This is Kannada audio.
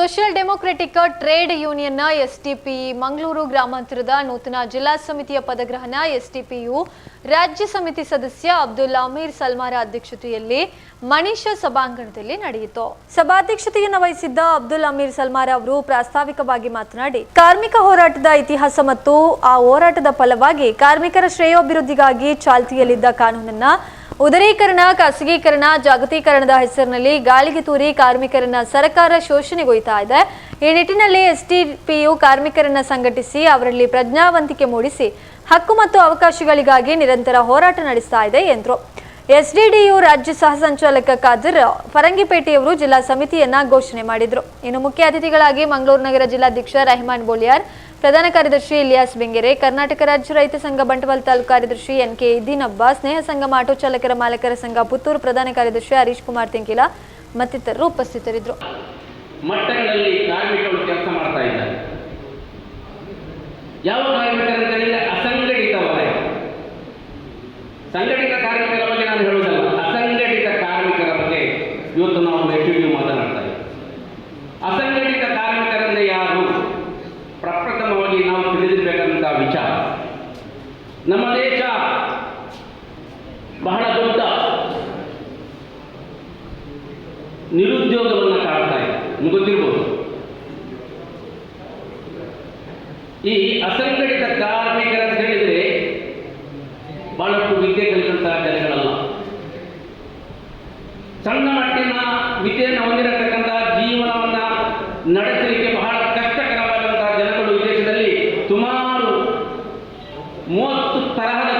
ಸೋಷಿಯಲ್ ಡೆಮೊಕ್ರೆಟಿಕ್ ಟ್ರೇಡ್ ಯೂನಿಯನ್ನ ಎಸ್ಟಿಪಿ ಮಂಗಳೂರು ಗ್ರಾಮಾಂತರದ ನೂತನ ಜಿಲ್ಲಾ ಸಮಿತಿಯ ಪದಗ್ರಹಣ ಎಸ್ಟಿಪಿಯು ರಾಜ್ಯ ಸಮಿತಿ ಸದಸ್ಯ ಅಬ್ದುಲ್ ಅಮೀರ್ ಸಲ್ಮಾರ ಅಧ್ಯಕ್ಷತೆಯಲ್ಲಿ ಮಣಿಷ ಸಭಾಂಗಣದಲ್ಲಿ ನಡೆಯಿತು. ಸಭಾಧ್ಯಕ್ಷತೆಯನ್ನು ವಹಿಸಿದ್ದ ಅಬ್ದುಲ್ ಅಮೀರ್ ಸಲ್ಮಾರ ಅವರು ಪ್ರಾಸ್ತಾವಿಕವಾಗಿ ಮಾತನಾಡಿ, ಕಾರ್ಮಿಕ ಹೋರಾಟದ ಇತಿಹಾಸ ಮತ್ತು ಆ ಹೋರಾಟದ ಫಲವಾಗಿ ಕಾರ್ಮಿಕರ ಶ್ರೇಯೋಭಿವೃದ್ಧಿಗಾಗಿ ಚಾಲ್ತಿಯಲ್ಲಿದ್ದ ಕಾನೂನನ್ನ ಉದರೀಕರಣ, ಖಾಸಗೀಕರಣ, ಜಾಗತೀಕರಣದ ಹೆಸರಿನಲ್ಲಿ ಗಾಳಿಗೆ ತೂರಿ ಕಾರ್ಮಿಕರನ್ನ ಸರ್ಕಾರ ಶೋಷಣೆಗೊಯ್ತಾ ಇದೆ. ಈ ನಿಟ್ಟಿನಲ್ಲಿ ಎಸ್ಟಿಪಿಯು ಕಾರ್ಮಿಕರನ್ನ ಸಂಘಟಿಸಿ ಅವರಲ್ಲಿ ಪ್ರಜ್ಞಾವಂತಿಕೆ ಮೂಡಿಸಿ ಹಕ್ಕು ಮತ್ತು ಅವಕಾಶಗಳಿಗಾಗಿ ನಿರಂತರ ಹೋರಾಟ ನಡೆಸ್ತಾ ಇದೆ ಎಂದರು. ಎಸ್ಡಿಡಿಯು ರಾಜ್ಯ ಸಹ ಸಂಚಾಲಕ ಖಾದರ್ ಫರಂಗಿಪೇಟೆಯವರು ಜಿಲ್ಲಾ ಸಮಿತಿಯನ್ನ ಘೋಷಣೆ ಮಾಡಿದ್ರು. ಇನ್ನು ಮುಖ್ಯ ಅತಿಥಿಗಳಾಗಿ ಮಂಗಳೂರು ನಗರ ಜಿಲ್ಲಾಧ್ಯಕ್ಷ ರೆಹಮಾನ್ ಬೋಲಿಯಾರ್, ಪ್ರಧಾನ ಕಾರ್ಯದರ್ಶಿ ಇಲಿಯಾಸ್ ಬೆಂಗೆರೆ, ಕರ್ನಾಟಕ ರಾಜ್ಯ ರೈತ ಸಂಘ ಬಂಟ್ವಾಳ ತಾಲೂಕು ಕಾರ್ಯದರ್ಶಿ ಎನ್ ಕೆ ಇದ್ದೀನ್ ಅಬ್ಬಾ ಸ್ನೇಹ ಸಂಘ ಆಟೋ ಚಾಲಕರ ಮಾಲಕರ ಸಂಘ ಪುತ್ತೂರು ಪ್ರಧಾನ ಕಾರ್ಯದರ್ಶಿ ಹರೀಶ್ ಕುಮಾರ್ ತೆಂಕಿಲ ಮತ್ತಿತರರು ಉಪಸ್ಥಿತರಿದ್ದರು. ಸಂಘಟಿತ ಕಾರ್ಮಿಕರ ಬಗ್ಗೆ ನಾನು ಹೇಳುವುದಲ್ಲ ಅಸಂಘಟಿತ ಕಾರ್ಮಿಕರ ಬಗ್ಗೆ ಇವತ್ತು ನಾವು ನೆಗೆಟಿವ್ ಮಾತನಾಡ್ತಾ ಇದ್ದೀವಿ ಅಸಂಘಟಿತ ಕಾರ್ಮಿಕರಂದ್ರೆ ಯಾರು ಪ್ರಪ್ರಥಮವಾಗಿ ನಾವು ತಿಳಿದಿರಬೇಕಂತ ವಿಚಾರ. ನಮ್ಮ ದೇಶ ಬಹಳ ದೊಡ್ಡ ನಿರುದ್ಯೋಗವನ್ನು ಕಾಡ್ತಾ ಇದೆ. ಈ ಅಸಂಘಟಿತ ಕಾರ್ಮಿಕರ ನಡೆಸಲಿಕ್ಕೆ ಬಹಳ ಕಷ್ಟಕರವಾದಂತಹ ಜನಗಳು ವಿದೇಶದಲ್ಲಿ ಸುಮಾರು ಮೂವತ್ತು ತರಹದ